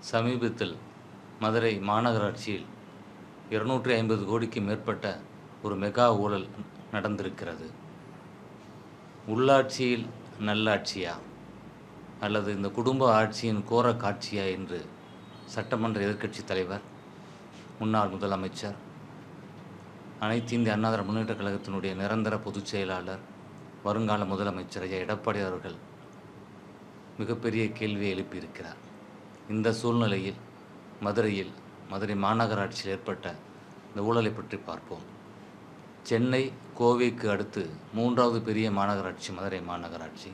சமீபத்தில் மதுரை மாநகராட்சியில் இருநூற்றி ஐம்பது கோடிக்கு மேற்பட்ட ஒரு மெகா ஊழல் நடந்திருக்கிறது. உள்ளாட்சியில் நல்லாட்சியா? அல்லது இந்த குடும்ப ஆட்சியின் கோர காட்சியா என்று சட்டமன்ற எதிர்க்கட்சி தலைவர் முன்னாள் முதலமைச்சர் அனைத்து இந்திய அண்ணா முன்னேற்ற கழகத்தினுடைய நிரந்தர பொதுச் செயலாளர் வருங்கால முதலமைச்சர் ஐயா எடப்பாடி அவர்கள் மிகப்பெரிய கேள்வியை எழுப்பியிருக்கிறார். இந்த சூழ்நிலையில் மதுரையில் மதுரை மாநகராட்சியில் ஏற்பட்ட இந்த ஊழலை பற்றி பார்ப்போம். சென்னை கோவைக்கு அடுத்து மூன்றாவது பெரிய மாநகராட்சி மதுரை மாநகராட்சி.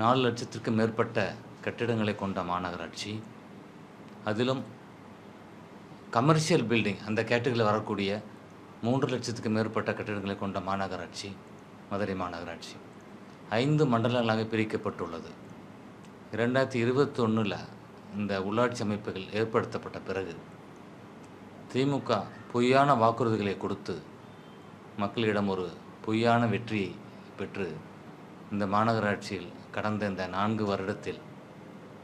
நாலு லட்சத்திற்கு மேற்பட்ட கட்டிடங்களை கொண்ட மாநகராட்சி. அதிலும் கமர்ஷியல் பில்டிங் அந்த கேட்டகரியில் வரக்கூடிய மூன்று லட்சத்துக்கு மேற்பட்ட கட்டிடங்களை கொண்ட மாநகராட்சி மதுரை மாநகராட்சி. ஐந்து மண்டலங்களாக பிரிக்கப்பட்டுள்ளது. இரண்டாயிரத்தி இருபத்தொன்னில் இந்த உள்ளாட்சி அமைப்புகள் ஏற்படுத்தப்பட்ட பிறகு திமுக பொய்யான வாக்குறுதிகளை கொடுத்து மக்களிடம் ஒரு பொய்யான வெற்றியை பெற்று இந்த மாநகராட்சியில் கடந்த இந்த நான்கு வருடத்தில்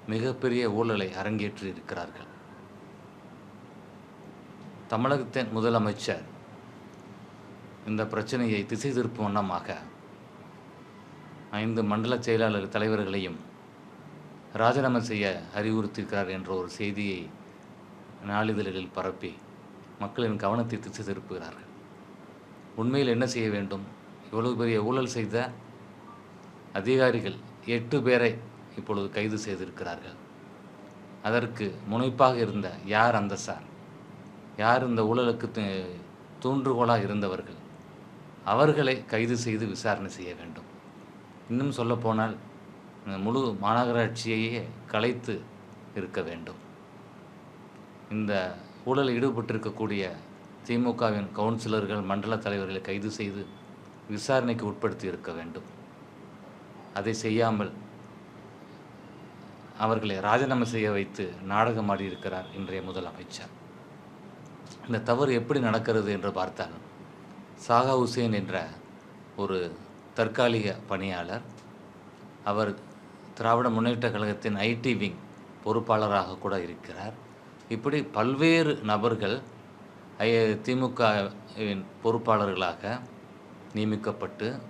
மிகப்பெரிய ஊழலை அரங்கேற்றி இருக்கிறார்கள். தமிழகத்தின் முதலமைச்சர் இந்த பிரச்சனையை திசை திருப்பும் வண்ணமாக ஐந்து மண்டல செயலாளர் தலைவர்களையும் ராஜினாமா செய்ய அறிவுறுத்தியிருக்கிறார் என்ற ஒரு செய்தியை நாளிதழ்களில் பரப்பி மக்களின் கவனத்தை திசை திருப்புகிறார்கள். உண்மையில் என்ன செய்ய வேண்டும்? இவ்வளவு பெரிய ஊழல் செய்த அதிகாரிகள் எட்டு பேரை இப்பொழுது கைது செய்திருக்கிறார்கள். அதற்கு முனைப்பாக இருந்த யார் அந்த சார்? யார் இந்த ஊழலுக்கு து- தூண்டுகோலாக இருந்தவர்கள்? அவர்களை கைது செய்து விசாரணை செய்ய வேண்டும். இன்னும் சொல்லப்போனால் முழு மாநகராட்சியையே கலைத்து இருக்க வேண்டும். இந்த ஊழலில் ஈடுபட்டிருக்கக்கூடிய திமுகவின் கவுன்சிலர்கள் மண்டல தலைவர்களை கைது செய்து விசாரணைக்கு உட்படுத்தி இருக்க வேண்டும். அதை செய்யாமல் அவர்களை ராஜினாமா செய்ய வைத்து நாடகமாடி இருக்கிறார் இன்றைய முதலமைச்சர். இந்த தவறு எப்படி நடக்கிறது என்று பார்த்தால் சாகா ஹுசேன் என்ற ஒரு தற்காலிக பணியாளர் அவர் திராவிட முன்னேற்ற கழகத்தின் ஐடி விங் பொறுப்பாளராக கூட இருக்கிறார். இப்படி பல்வேறு நபர்கள் ஐ- திமுகவின் பொறுப்பாளர்களாக நியமிக்கப்பட்டு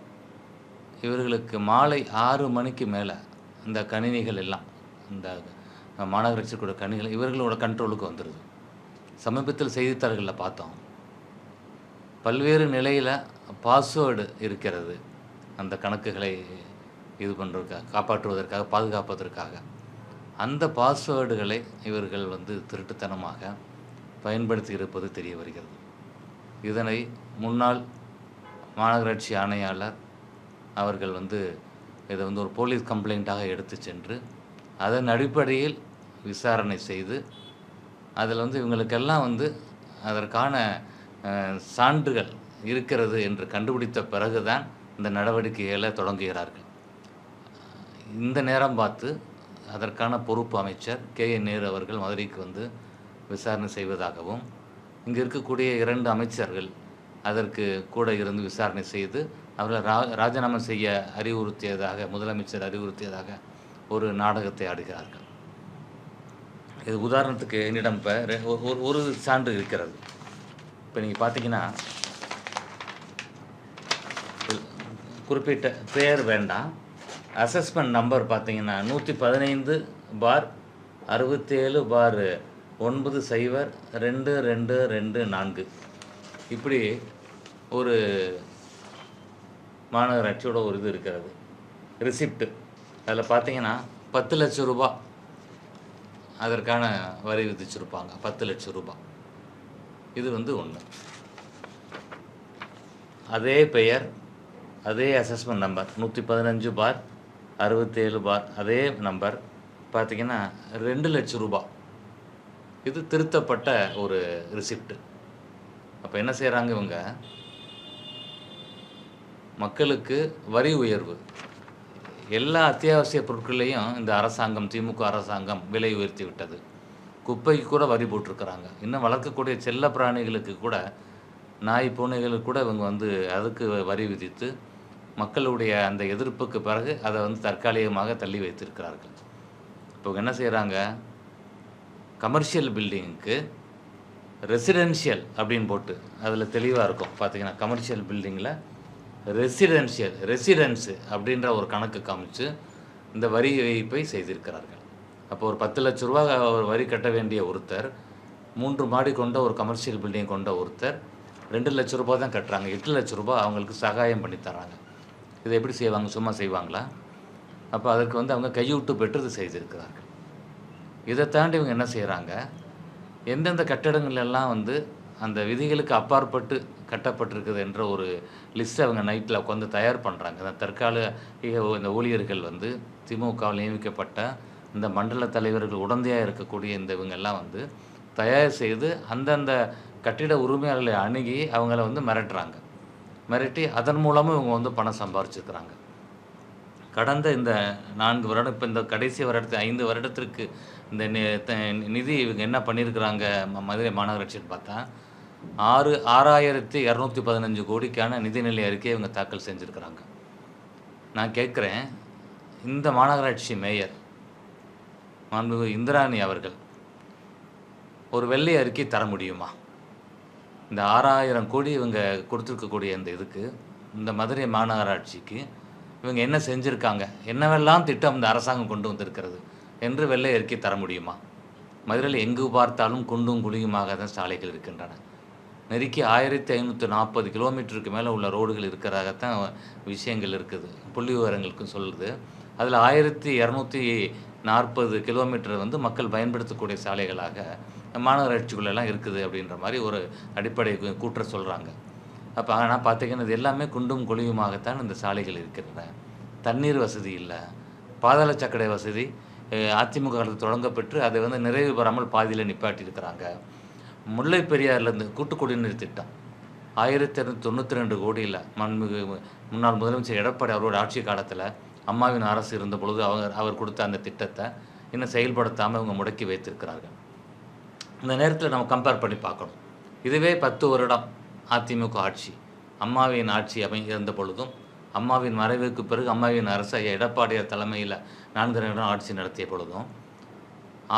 இவர்களுக்கு மாலை ஆறு மணிக்கு மேலே இந்த கணினிகள் எல்லாம் இந்த மாநகராட்சி கூட கணினிகள் இவர்களோட கண்ட்ரோலுக்கு வந்துடுது சமீபத்தில் செய்தித்தாள்களில் பார்த்தோம். பல்வேறு நிலையில் பாஸ்வேர்டு இருக்கிறது. அந்த கணக்குகளை இது பண்ணுறதுக்காக காப்பாற்றுவதற்காக பாதுகாப்பதற்காக. அந்த பாஸ்வேர்டுகளை இவர்கள் வந்து திருட்டுத்தனமாக பயன்படுத்தி இருப்பது தெரிய வருகிறது. இதனை முன்னாள் மாநகராட்சி ஆணையாளர் அவர்கள் வந்து இதை வந்து ஒரு போலீஸ் கம்ப்ளைண்ட்டாக எடுத்து சென்று அதன் அடிப்படையில் விசாரணை செய்து அதில் வந்து இவங்களுக்கெல்லாம் வந்து அதற்கான சான்றுகள் இருக்கிறது என்று கண்டுபிடித்த பிறகுதான் இந்த நடவடிக்கைகளை தொடங்குகிறார்கள். இந்த நேரம் பார்த்து அதற்கான பொறுப்பு அமைச்சர் கே என் நேரு அவர்கள் மதுரைக்கு வந்து விசாரணை செய்வதாகவும் இங்கே இருக்கக்கூடிய இரண்டு அமைச்சர்கள் அதற்கு கூட இருந்து விசாரணை செய்து அவர்களை ரா ராஜினாமா செய்ய அறிவுறுத்தியதாக முதலமைச்சர் அறிவுறுத்தியதாக ஒரு நாடகத்தை ஆடுகிறார்கள். இது உதாரணத்துக்கு என்னிடம் இப்போ ஒரு ஒரு சான்று இருக்கிறது. இப்போ நீங்கள் பார்த்தீங்கன்னா குறிப்பிட்ட பெயர் வேண்டாம். அசஸ்மெண்ட் நம்பர் பார்த்தீங்கன்னா நூற்றி பதினைந்து பார் அறுபத்தேழு பார் ஒன்பது சைபர் ரெண்டு ரெண்டு ரெண்டு நான்கு. இப்படி ஒரு மாநகராட்சியோட ஒரு இது இருக்கிறது. ரிசிப்ட் அதில் பார்த்தீங்கன்னா பத்து லட்சம் ரூபா அதற்கான வரி விதிச்சிருப்பாங்க. பத்து லட்சம் ரூபா. இது வந்து ஒன்று அதே பெயர் அதே அசஸ்மெண்ட் நம்பர் நூற்றி பதினஞ்சு பார் அறுபத்தேழு பார் அதே நம்பர் பார்த்தீங்கன்னா ரெண்டு லட்சம் ரூபா. இது திருத்தப்பட்ட ஒரு ரிசிப்ட் அப்போ என்ன செய்கிறாங்க இவங்க? மக்களுக்கு வரி உயர்வு. எல்லா அத்தியாவசிய பொருட்களையும் இந்த அரசாங்கம் திமுக அரசாங்கம் விலை உயர்த்தி விட்டது. குப்பைக்கு கூட வரி போட்டிருக்கிறாங்க. இன்னும் வளர்க்கக்கூடிய செல்ல பிராணிகளுக்கு கூட நாய் பூனைகளுக்கு கூட இவங்க வந்து அதுக்கு வரி விதித்து மக்களுடைய அந்த எதிர்ப்புக்கு பிறகு அதை வந்து தற்காலிகமாக தள்ளி வைத்திருக்கிறார்கள். இப்போ என்ன செய்கிறாங்க கமர்ஷியல் பில்டிங்க்கு ரெசிடென்ஷியல் அப்படின்னு போட்டு அதில் தெளிவாக இருக்கும். பார்த்தீங்கன்னா கமர்ஷியல் பில்டிங்கில் ரெசிடென்ஷியல் ரெசிடென்ஸு அப்படின்ற ஒரு கணக்கு காமிச்சு இந்த வரி வைப்பை செய்திருக்கிறார்கள். அப்போ ஒரு பத்து லட்ச ரூபா ஒரு வரி கட்ட வேண்டிய ஒருத்தர் மூன்று மாடி கொண்ட ஒரு கமர்ஷியல் பில்டிங் கொண்ட ஒருத்தர் ரெண்டு லட்ச ரூபாய் தான் கட்டுறாங்க. எட்டு லட்ச ரூபாய் அவங்களுக்கு சகாயம் பண்ணி தராங்க இதை எப்படி செய்வாங்க? சும்மா செய்வாங்களா? அப்போ அதற்கு வந்து அவங்க கையூட்டு பெற்றது செய்திருக்கிறார்கள். இதை தாண்டி இவங்க என்ன செய்கிறாங்க எந்தெந்த கட்டடங்கள் எல்லாம் வந்து அந்த விதிகளுக்கு அப்பாற்பட்டு கட்டப்பட்டிருக்குது என்ற ஒரு லிஸ்ட்டை அவங்க நைட்டில் உட்காந்து தயார் பண்ணுறாங்க அந்த தற்காலிக இந்த ஊழியர்கள் வந்து திமுகவில் நியமிக்கப்பட்ட இந்த மண்டல தலைவர்கள் உடந்தையாக இருக்கக்கூடிய இந்த இவங்க எல்லாம் வந்து தயார் செய்து அந்தந்த கட்டிட உரிமையாளர்களை அணுகி அவங்கள வந்து மிரட்டுறாங்க. மிரட்டி அதன் மூலமும் இவங்க வந்து பணம் சம்பாரிச்சிருக்கிறாங்க. கடந்த இந்த நான்கு வருடம் இப்போ இந்த கடைசி வருடத்து ஐந்து வருடத்திற்கு இந்த நி- த- நிதி இவங்க என்ன பண்ணியிருக்கிறாங்க ம- மதுரை மாநகராட்சின்னு பார்த்தா ஆறு ஆறாயிரத்தி இரநூத்தி பதினஞ்சு கோடிக்கான நிதிநிலை அறிக்கையை இவங்க தாக்கல் செஞ்சுருக்கிறாங்க. நான் கேட்குறேன் இந்த மாநகராட்சி மேயர் மாண்புமிகு இந்திராணி அவர்கள் ஒரு வெள்ளை அறிக்கை தர முடியுமா? இந்த ஆறாயிரம் கோடி இவங்க கொடுத்துருக்கக்கூடிய இந்த இதுக்கு இந்த மதுரை மாநகராட்சிக்கு இவங்க என்ன செஞ்சுருக்காங்க? என்னவெல்லாம் திட்டம் இந்த அரசாங்கம் கொண்டு வந்திருக்கிறது என்று வெள்ளை இறக்கி தர முடியுமா? மதுரையில் எங்கு பார்த்தாலும் குண்டும் குழியுமாக தான் சாலைகள் இருக்கின்றன. நெருக்கி ஆயிரத்தி ஐநூற்றி நாற்பது கிலோமீட்டருக்கு மேலே உள்ள ரோடுகள் இருக்கிறதாகத்தான் விஷயங்கள் இருக்குது. புள்ளி விவரங்களுக்கும் சொல்லுது. அதில் ஆயிரத்தி இரநூத்தி நாற்பது கிலோமீட்டர் வந்து மக்கள் பயன்படுத்தக்கூடிய சாலைகளாக மாநகராட்சிக்குள்ளெல்லாம் இருக்குது அப்படின்ற மாதிரி ஒரு அடிப்படை கூற்ற சொல்கிறாங்க அப்போ ஆனால் பார்த்தீங்கன்னா இது எல்லாமே குண்டும் குழியுமாகத்தான் இந்த சாலைகள் இருக்கின்றன. தண்ணீர் வசதி இல்லை. பாதாள சக்கடை வசதி அதிமுக காலத்தில் தொடங்கப்பெற்று அதை வந்து நிறைவு பெறாமல் பாதியில் நிப்பாட்டியிருக்கிறாங்க முல்லை பெரியார்லேருந்து கூட்டு குடிநீர் திட்டம். ஆயிரத்தி இரநூத்தி தொண்ணூற்றி ரெண்டு கோடியில் மண்மிகு முன்னாள் முதலமைச்சர் எடப்பாடி அவரோட ஆட்சி காலத்தில் அம்மாவின் அரசு இருந்த பொழுது அவர் அவர் கொடுத்த அந்த திட்டத்தை இன்னும் செயல்படுத்தாமல் இவங்க முடக்கி வைத்திருக்கிறார்கள். இந்த நேரத்தில் நம்ம கம்பேர் பண்ணி பார்க்கணும். இதுவே பத்து வருடம் அதிமுக ஆட்சி. அம்மாவின் ஆட்சி அமை இருந்த பொழுதும் அம்மாவின் மறைவுக்கு பிறகு அம்மாவின் அரசு ஐயா எடப்பாடியார் தலைமையில் நான்கு வருடம் ஆட்சி நடத்திய பொழுதும்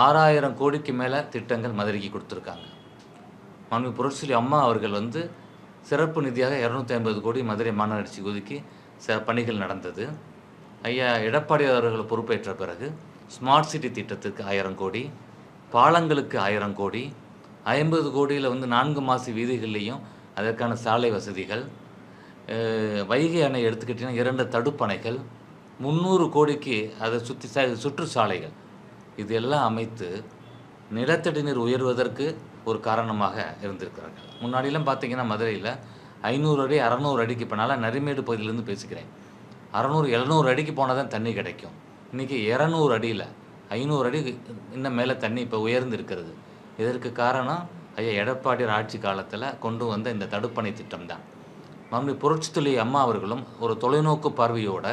ஆறாயிரம் கோடிக்கு மேலே திட்டங்கள் மதுரைக்கு கொடுத்துருக்காங்க. மாண்பு புரட்சிலி அம்மா அவர்கள் வந்து சிறப்பு நிதியாக இரநூத்தி ஐம்பது கோடி மதுரை மாநகராட்சி ஒதுக்கி சில பணிகள் நடந்தது. ஐயா எடப்பாடி அவர்கள் பொறுப்பேற்ற பிறகு ஸ்மார்ட் சிட்டி திட்டத்துக்கு ஆயிரம் கோடி பாலங்களுக்கு ஆயிரம் கோடி ஐம்பது கோடியில் வந்து நான்கு மாசி வீதிகள்லேயும் அதற்கான சாலை வசதிகள் வைகை அணை எடுத்துக்கிட்டிங்கன்னா இரண்டு தடுப்பணைகள் முந்நூறு கோடிக்கு அதை சுற்றி ச சுற்றுச்சாலைகள். இதெல்லாம் அமைத்து நிலத்தடி நீர் உயர்வதற்கு ஒரு காரணமாக இருந்திருக்கிறார்கள். முன்னாடியெல்லாம் பார்த்திங்கன்னா மதுரையில் ஐநூறு அடி அறநூறு அடிக்கு போனால நரிமேடு பகுதியிலேருந்து பேசிக்கிறேன். அறநூறு எழுநூறு அடிக்கு போனால் தான் தண்ணி கிடைக்கும். இன்றைக்கி இரநூறு அடியில் ஐநூறு அடி இன்னும் மேலே தண்ணி இப்போ உயர்ந்து இருக்கிறது இதற்கு காரணம் ஐயா எடப்பாடியார் ஆட்சி காலத்தில் கொண்டு வந்த இந்த தடுப்பணை திட்டம் தான் மம்மி புரட்சித்துறை அம்மா அவர்களும் ஒரு தொலைநோக்கு பார்வையோட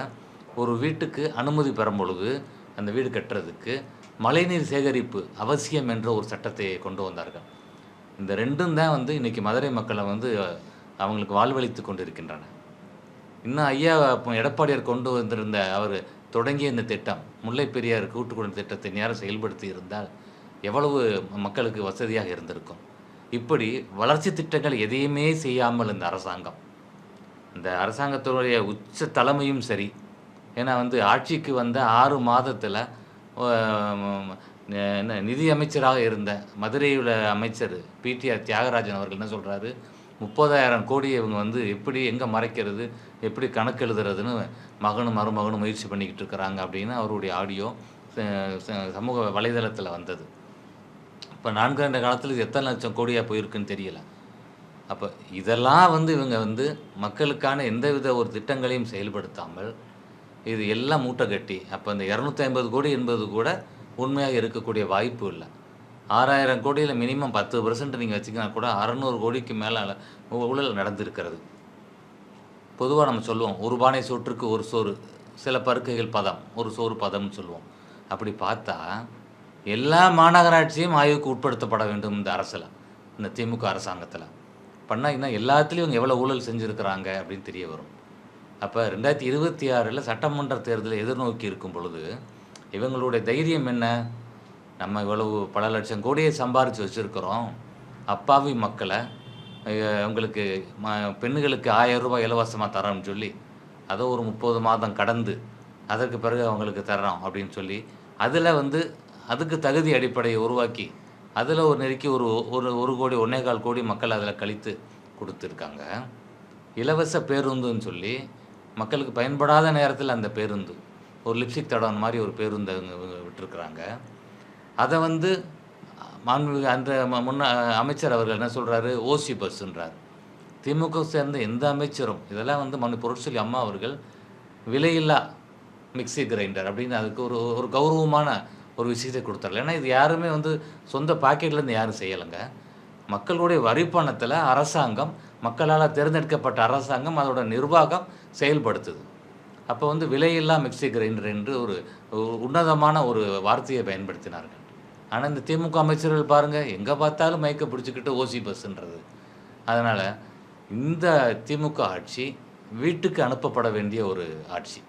ஒரு வீட்டுக்கு அனுமதி பெறும் பொழுது அந்த வீடு கட்டுறதுக்கு மழைநீர் சேகரிப்பு அவசியம் என்ற ஒரு சட்டத்தை கொண்டு வந்தார்கள். இந்த ரெண்டும் தான் வந்து இன்றைக்கி மதுரை மக்களை வந்து அவங்களுக்கு வாழ்வளித்துக் கொண்டு இருக்கின்றன இன்னும் ஐயா அப்போ எடப்பாடியார் கொண்டு வந்திருந்த அவர் தொடங்கிய இந்த திட்டம் முல்லை பெரியார் கூட்டுக்குடி திட்டத்தை நேரம் செயல்படுத்தி இருந்தால் எவ்வளவு மக்களுக்கு வசதியாக இருந்திருக்கும்? இப்படி வளர்ச்சி திட்டங்கள் எதையுமே செய்யாமல் இந்த அரசாங்கம். இந்த அரசாங்கத்தினுடைய உச்ச தலைமையும் சரி. ஏன்னா வந்து ஆட்சிக்கு வந்த ஆறு மாதத்தில் என்ன நிதி அமைச்சராக இருந்த மதுரையில் அமைச்சர் பிடிஆர் தியாகராஜன் அவர்கள் என்ன சொல்கிறாரு முப்பதாயிரம் கோடி இவங்க வந்து எப்படி எங்கே மறைக்கிறது? எப்படி கணக்கு எழுதுறதுன்னு மகனும் மருமகனும் முயற்சி பண்ணிக்கிட்டு இருக்கிறாங்க அப்படின்னு அவருடைய ஆடியோ சமூக வலைதளத்தில் வந்தது. இப்போ நான்காண்டு காலத்தில் இது எத்தனை லட்சம் கோடியாக போயிருக்குன்னு தெரியல. அப்போ இதெல்லாம் வந்து இவங்க வந்து மக்களுக்கான எந்தவித ஒரு திட்டங்களையும் செயல்படுத்தாமல் இது எல்லாம் மூட்டை கட்டி அப்போ இந்த இரநூத்தி ஐம்பது கோடி என்பது கூட உண்மையாக இருக்கக்கூடிய வாய்ப்பு இல்லை. ஆறாயிரம் கோடியில் மினிமம் பத்து பர்சன்ட் நீங்கள் வச்சுக்கினா கூட அறநூறு கோடிக்கு மேலே ஊழல் நடந்திருக்கிறது. பொதுவாக நம்ம சொல்லுவோம் ஒரு பானை சோற்றுக்கு ஒரு சோறு சில பருக்கைகள் பதம் ஒரு சோறு பதம்னு சொல்லுவோம். அப்படி பார்த்தா எல்லா மாநகராட்சியும் ஆய்வுக்கு உட்படுத்தப்பட வேண்டும் இந்த அரசில் இந்த திமுக அரசாங்கத்தில். பண்ணால் இன்னும் எல்லாத்துலேயும் இவங்க எவ்வளோ ஊழல் செஞ்சுருக்கிறாங்க அப்படின்னு தெரிய வரும். அப்போ ரெண்டாயிரத்தி இருபத்தி ஆறில் சட்டமன்ற தேர்தலை எதிர்நோக்கி இருக்கும் பொழுது இவங்களுடைய தைரியம் என்ன? நம்ம இவ்வளவு பல லட்சம் கோடியை சம்பாரித்து வச்சுருக்கிறோம் அப்பாவி மக்களை உங்களுக்கு ம பெண்களுக்கு ஆயிரம் ரூபாய் இலவசமாக தரோம்னு சொல்லி அதை ஒரு முப்பது மாதம் கடந்து அதற்கு பிறகு அவங்களுக்கு தர்றோம் அப்படின்னு சொல்லி அதில் வந்து அதுக்கு தகுதி அடிப்படையை உருவாக்கி அதில் ஒரு நெருக்கி ஒரு ஒரு ஒரு கோடி ஒன்றே கால் கோடி மக்கள் அதில் கழித்து கொடுத்துருக்காங்க. இலவச பேருந்துன்னு சொல்லி மக்களுக்கு பயன்படாத நேரத்தில் அந்த பேருந்து ஒரு லிப்ஸ்டிக் தடவன் மாதிரி ஒரு பேருந்து விட்டுருக்குறாங்க. அதை வந்து மாண்புமிகு அந்த முன்ன அமைச்சர் அவர்கள் என்ன சொல்கிறாரு ஓசி பஸ்ன்றார் திமுக சேர்ந்த எந்த அமைச்சரும் இதெல்லாம் வந்து மனு பொருட்சொல்லி அம்மா அவர்கள் விலையில்லா மிக்ஸி கிரைண்டர் அப்படின்னு அதுக்கு ஒரு ஒரு கௌரவமான ஒரு விஷயத்தை கொடுத்துர்ல ஏன்னா இது யாருமே வந்து சொந்த பாக்கெட்லேருந்து யாரும் செய்யலைங்க. மக்களுடைய வரிப்பணத்தில் அரசாங்கம் மக்களால் தேர்ந்தெடுக்கப்பட்ட அரசாங்கம் அதோட நிர்வாகம் செயல்படுத்துது. அப்போ வந்து விலையில்லா மிக்ஸி கிரைண்டர் என்று ஒரு உன்னதமான ஒரு வார்த்தையை பயன்படுத்தினார்கள். ஆனால் இந்த திமுக அமைச்சர்கள் பாருங்கள் எங்கே பார்த்தாலும் மயக்க பிடிச்சிக்கிட்டு ஓசி பஸ்ன்றது. அதனால் இந்த திமுக ஆட்சி வீட்டுக்கு அனுப்பப்பட வேண்டிய ஒரு ஆட்சி.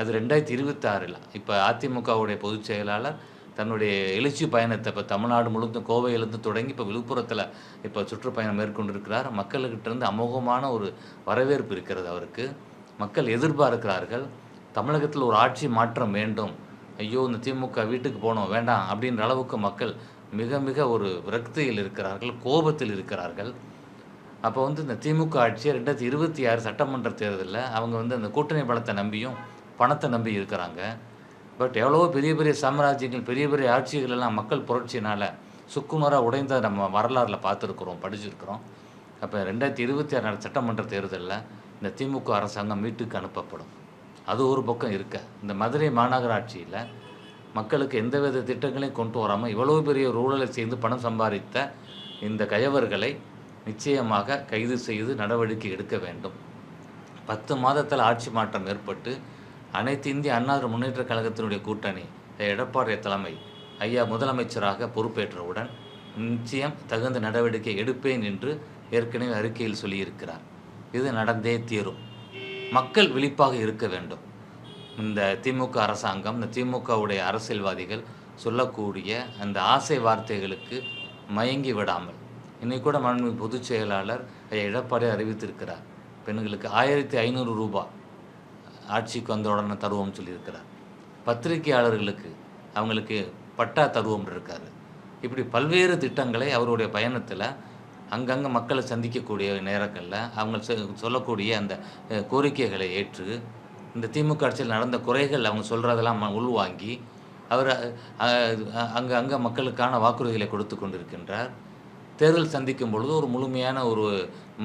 அது ரெண்டாயிரத்தி இருபத்தாறில். இப்போ அதிமுகவுடைய பொதுச் செயலாளர் தன்னுடைய எழுச்சி பயணத்தை இப்போ தமிழ்நாடு முழுவதும் கோவையிலிருந்து தொடங்கி இப்போ விழுப்புரத்தில் இப்போ சுற்றுப்பயணம் மேற்கொண்டிருக்கிறார். மக்கள்கிட்டருந்து அமோகமான ஒரு வரவேற்பு இருக்கிறது அவருக்கு. மக்கள் எதிர்பார்க்கிறார்கள் தமிழகத்தில் ஒரு ஆட்சி மாற்றம் வேண்டும் ஐயோ இந்த திமுக வீட்டுக்கு போனோம் வேண்டாம் அப்படின்ற அளவுக்கு மக்கள் மிக மிக ஒரு விரக்தியில் இருக்கிறார்கள் கோபத்தில் இருக்கிறார்கள். அப்போ வந்து இந்த திமுக ஆட்சியை ரெண்டாயிரத்தி இருபத்தி ஆறு சட்டமன்ற தேர்தலில் அவங்க வந்து அந்த கூட்டணி பலத்தை நம்பியும் பணத்தை நம்பி இருக்கிறாங்க. பட் எவ்வளவோ பெரிய பெரிய சாம்ராஜ்யங்கள் பெரிய பெரிய ஆட்சிகள் எல்லாம் மக்கள் புரட்சினால் சுக்குமாராக உடைந்த நம்ம வரலாறில் பார்த்துருக்குறோம் படிச்சிருக்கிறோம். அப்போ ரெண்டாயிரத்தி இருபத்தி ஆறு சட்டமன்ற தேர்தலில் இந்த திமுக அரசாங்கம் மீட்டுக்கு அனுப்பப்படும். அது ஒரு பக்கம் இருக்க. இந்த மதுரை மாநகராட்சியில் மக்களுக்கு எந்தவித திட்டங்களையும் கொண்டு வராமல் இவ்வளவு பெரிய ஒரு ஊழலை பணம் சம்பாதித்த இந்த கயவர்களை நிச்சயமாக கைது செய்து நடவடிக்கை எடுக்க வேண்டும். பத்து மாதத்தில் ஆட்சி மாற்றம் ஏற்பட்டு அனைத்து இந்திய அண்ணா முன்னேற்ற கழகத்தினுடைய கூட்டணி எடப்பாடி தலைமை ஐயா முதலமைச்சராக பொறுப்பேற்றவுடன் நிச்சயம் தகுந்த நடவடிக்கை எடுப்பேன் என்று ஏற்கனவே அறிக்கையில் சொல்லியிருக்கிறார். இது நடந்தே தீரும். மக்கள் விழிப்பாக இருக்க வேண்டும். இந்த திமுக அரசாங்கம் இந்த திமுகவுடைய அரசியல்வாதிகள் சொல்லக்கூடிய அந்த ஆசை வார்த்தைகளுக்கு மயங்கி விடாமல். இன்னைக்கு கூட மாண்புமிகு பொதுச் செயலாளர் ஐயா எடப்பாடி அறிவித்திருக்கிறார். பெண்களுக்கு ஆயிரத்தி ஐநூறு ரூபாய் ஆட்சிக்கு வந்த உடனே தருவோம்னு சொல்லியிருக்கிறார். பத்திரிகையாளர்களுக்கு அவங்களுக்கு பட்டா தருவோம் இருக்காரு. இப்படி பல்வேறு திட்டங்களை அவருடைய பயணத்தில் அங்கங்கே மக்களை சந்திக்கக்கூடிய நேரங்களில் அவங்க சொல்லக்கூடிய அந்த கோரிக்கைகளை ஏற்று இந்த திமுக ஆட்சியில் நடந்த குறைகள் அவங்க சொல்கிறதெல்லாம் உள்வாங்கி அவர் அங்கே அங்கே மக்களுக்கான வாக்குறுதிகளை கொடுத்து கொண்டிருக்கின்றார். தேர்தல் சந்திக்கும் பொழுது ஒரு முழுமையான ஒரு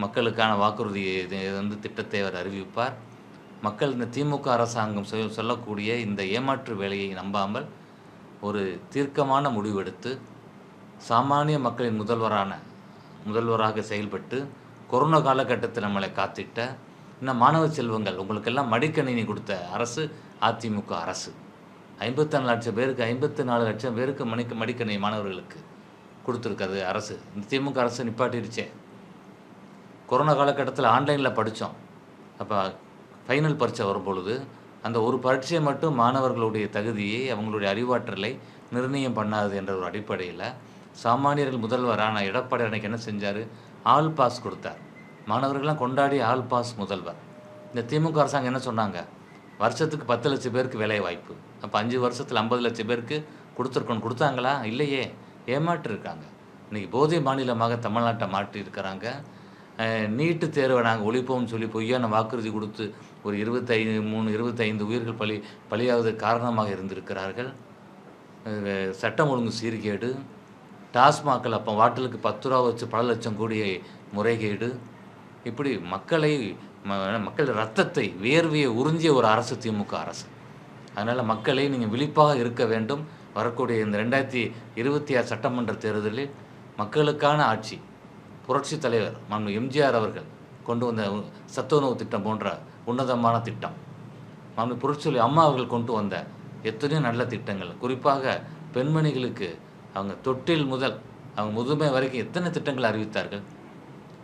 மக்களுக்கான வாக்குறுதி இது வந்து திட்டத்தை அவர் அறிவிப்பார். மக்கள் இந்த திமுக அரசாங்கம் சொல்லக்கூடிய இந்த ஏமாற்று வேலையை நம்பாமல் ஒரு தீர்க்கமான முடிவெடுத்து சாமானிய மக்களின் முதல்வரான முதல்வராக செயல்பட்டு கொரோனா காலகட்டத்தில் நம்மளை காத்திட்ட இன்னும் மாணவ செல்வங்கள் உங்களுக்கெல்லாம் மடிக்கணினி கொடுத்த அரசு அதிமுக அரசு. ஐம்பத்தி லட்சம் பேருக்கு ஐம்பத்தி நாலு லட்சம் பேருக்கு மணிக்கு மடிக்கணினி மாணவர்களுக்கு கொடுத்துருக்கிறது அரசு. இந்த திமுக அரசு நிப்பாட்டிருச்சே. கொரோனா காலகட்டத்தில் ஆன்லைனில் படித்தோம். அப்போ ஃபைனல் பரீட்சை வரும்பொழுது அந்த ஒரு பரீட்சை மட்டும் மாணவர்களுடைய தகுதியை அவங்களுடைய அறிவாற்றலை நிர்ணயம் பண்ணாது என்ற ஒரு அடிப்படையில் சாமானியர்கள் முதல்வரான எடப்பாடி அன்னைக்கு என்ன செஞ்சார்? ஆல் பாஸ் கொடுத்தார். மாணவர்கள்லாம் கொண்டாடி ஆல் பாஸ் முதல்வர். இந்த திமுக அரசாங்கம் என்ன சொன்னாங்க? வருஷத்துக்கு பத்து லட்சம் பேருக்கு வேலை வாய்ப்பு. அப்போ அஞ்சு வருஷத்தில் ஐம்பது லட்சம் பேருக்கு கொடுத்துருக்கணும். கொடுத்தாங்களா? இல்லையே. ஏமாற்றிருக்காங்க. இன்றைக்கி போதை மாநிலமாக தமிழ்நாட்டை மாற்றி இருக்கிறாங்க நீட்டு தேர்வை நாங்கள் ஒழிப்போம்னு சொல்லி பொய்யான வாக்குறுதி கொடுத்து ஒரு இருபத்தைந்து மூணு இருபத்தைந்து உயிர்கள் பலி பலியாவது காரணமாக இருந்திருக்கிறார்கள். சட்டம் ஒழுங்கு சீர்கேடு டாஸ்மாகில் அப்போ வாட்டலுக்கு பத்து ரூபா வச்சு பல லட்சம் கோடி முறைகேடு. இப்படி மக்களை மக்கள் ரத்தத்தை வேர்வையை உறிஞ்சிய ஒரு அரசு திமுக அரசு. அதனால் மக்களை நீங்கள் விழிப்பாக இருக்க வேண்டும். வரக்கூடிய இந்த ரெண்டாயிரத்தி இருபத்தி ஆறு சட்டமன்ற தேர்தலில் மக்களுக்கான ஆட்சி புரட்சி தலைவர் மாண்பு எம்ஜிஆர் அவர்கள் கொண்டு வந்த சத்துணவு திட்டம் போன்ற உன்னதமான திட்டம். மண் புரட்சி அம்மா அவர்கள் கொண்டு வந்த எத்தனையோ நல்ல திட்டங்கள். குறிப்பாக பெண்மணிகளுக்கு அவங்க தொட்டில் முதல் அவங்க முதுமை வரைக்கும் எத்தனை திட்டங்கள் அறிவித்தார்கள்?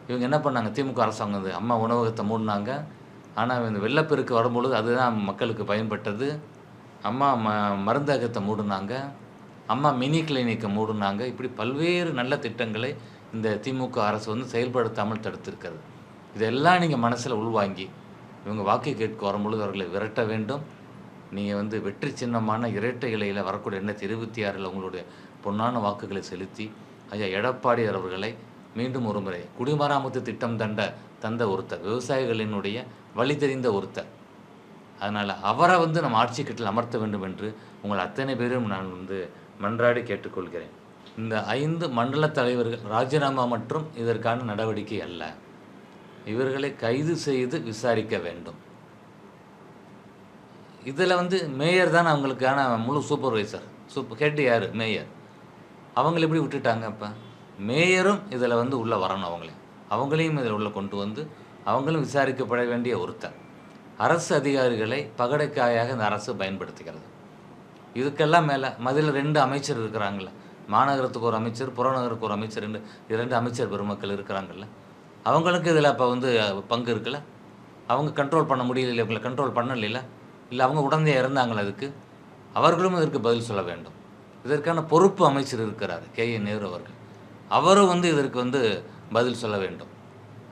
இவங்க என்ன பண்ணாங்க? திமுக அரசாங்கம் வந்து அம்மா உணவகத்தை மூடினாங்க. ஆனால் இந்த வெள்ளப்பெருக்கு வரும்பொழுது அதுதான் மக்களுக்கு பயன்பட்டது. அம்மா ம மருந்தகத்தை மூடினாங்க. அம்மா மினி கிளினிக்கை மூடினாங்க. இப்படி பல்வேறு நல்ல திட்டங்களை இந்த திமுக அரசு வந்து செயல்படுத்தாமல் தடுத்திருக்கிறது. இதெல்லாம் நீங்கள் மனசில் உள்வாங்கி இவங்க வாக்கு கேட்க வரும்பொழுது அவர்களை விரட்ட வேண்டும். நீங்கள் வந்து வெற்றி சின்னமான இரட்டை இலையில் வரக்கூடிய ரெண்டாயிரத்தி இருபத்தி ஆறில் உங்களுடைய பொன்னான வாக்குகளை செலுத்தி ஐயா எடப்பாடியார் அவர்களை மீண்டும் ஒருமுறை குடிமராமத்து திட்டம் தண்ட தந்த ஒருத்தர் விவசாயிகளினுடைய வழி தெரிந்த ஒருத்தர். அதனால் அவரை வந்து நம்ம ஆட்சி கட்டில் அமர்த்த வேண்டும் என்று உங்கள் அத்தனை பேரும் நான் வந்து மன்றாடி கேட்டுக்கொள்கிறேன். இந்த ஐந்து மண்டல தலைவர்கள் ராஜினாமா மற்றும் இதற்கான நடவடிக்கை அல்ல. இவர்களை கைது செய்து விசாரிக்க வேண்டும். இதில் வந்து மேயர் தான் அவங்களுக்கான முழு சூப்பர்வைசர். சூப்பர் ஹெட் யார்? மேயர். அவங்கள எப்படி விட்டுட்டாங்க அப்போ? மேயரும் இதில் வந்து உள்ளே வரணும் அவங்களே. அவங்களையும் இதில் உள்ளே கொண்டு வந்து அவங்களும் விசாரிக்கப்பட வேண்டிய ஒருத்தர் அரசு அதிகாரிகளை பகடைக்காயாக இந்த அரசு பயன்படுத்துகிறது. இதுக்கெல்லாம் மேலே மதியில் ரெண்டு அமைச்சர் இருக்கிறாங்கள மாநகரத்துக்கு ஒரு அமைச்சர் புறநகருக்கு ஒரு அமைச்சர் ரெண்டு இரண்டு அமைச்சர் பெருமக்கள் இருக்கிறாங்கல்ல. அவங்களுக்கு இதில் அப்போ வந்து பங்கு இருக்குல்ல? அவங்க கண்ட்ரோல் பண்ண முடியல இவங்களை கண்ட்ரோல் பண்ணலையில இல்லை அவங்க உடனே இறந்தாங்களா அதுக்கு அவர்களும் இதற்கு பதில் சொல்ல வேண்டும். இதற்கான பொறுப்பு அமைச்சர் இருக்கிறார். கே. ஏ. நேரு அவர்கள். அவரும் வந்து இதற்கு வந்து பதில் சொல்ல வேண்டும்.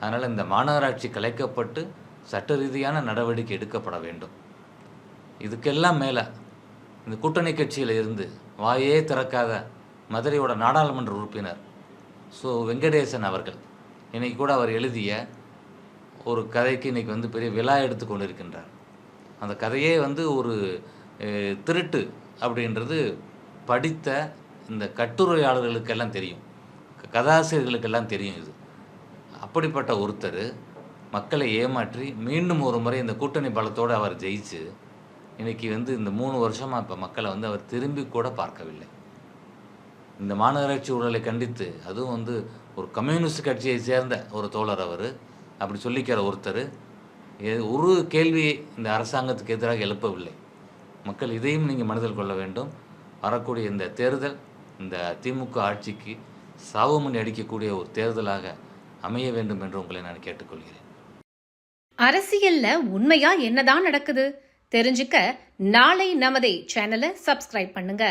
அதனால் இந்த மாநகராட்சி கலைக்கப்பட்டு சட்ட ரீதியான நடவடிக்கை எடுக்கப்பட வேண்டும். இதுக்கெல்லாம் மேலே இந்த கூட்டணி கட்சியில் இருந்து வாயே திறக்காத மதுரையோட நாடாளுமன்ற உறுப்பினர் ஸோ வெங்கடேசன் அவர்கள் இன்னைக்கு கூட அவர் எழுதிய ஒரு கதைக்கு இன்னைக்கு வந்து பெரிய விழா எடுத்து கொண்டிருக்கின்றார். அந்த கதையே வந்து ஒரு திருட்டு அப்படின்றது படித்த இந்த கட்டுரையாளர்களுக்கெல்லாம் தெரியும். கதாசிரியர்களுக்கெல்லாம் தெரியும் இது. அப்படிப்பட்ட ஒருத்தர் மக்களை ஏமாற்றி மீண்டும் ஒரு முறை இந்த கூட்டணி பலத்தோடு அவர் ஜெயிச்சு இன்றைக்கி வந்து இந்த மூணு வருஷமாக இப்போ மக்களை வந்து அவர் திரும்பி கூட பார்க்கவில்லை. இந்த மாநகராட்சி ஊழலை கண்டித்து அதுவும் வந்து ஒரு கம்யூனிஸ்ட் கட்சியை சேர்ந்த ஒரு தோழர் அவர் அப்படி சொல்லிக்கிற ஒருத்தர் ஒரு கேள்வியை இந்த அரசாங்கத்துக்கு எதிராக எழுப்பவில்லை. மக்கள் இதையும் நீங்கள் மனதில் கொள்ள வேண்டும். வரக்கூடிய இந்த தேர்தல் இந்த திமுக ஆட்சிக்கு சாவுமணி அடிக்கக்கூடிய ஒரு தேர்தலாக அமைய வேண்டும் என்று உங்களை நான் கேட்டுக்கொள்கிறேன். அரசியல்ல உண்மையா என்னதான் நடக்குது? தெரிஞ்சுக்க நாளை நமதே சேனலை சப்ஸ்கிரைப் பண்ணுங்க.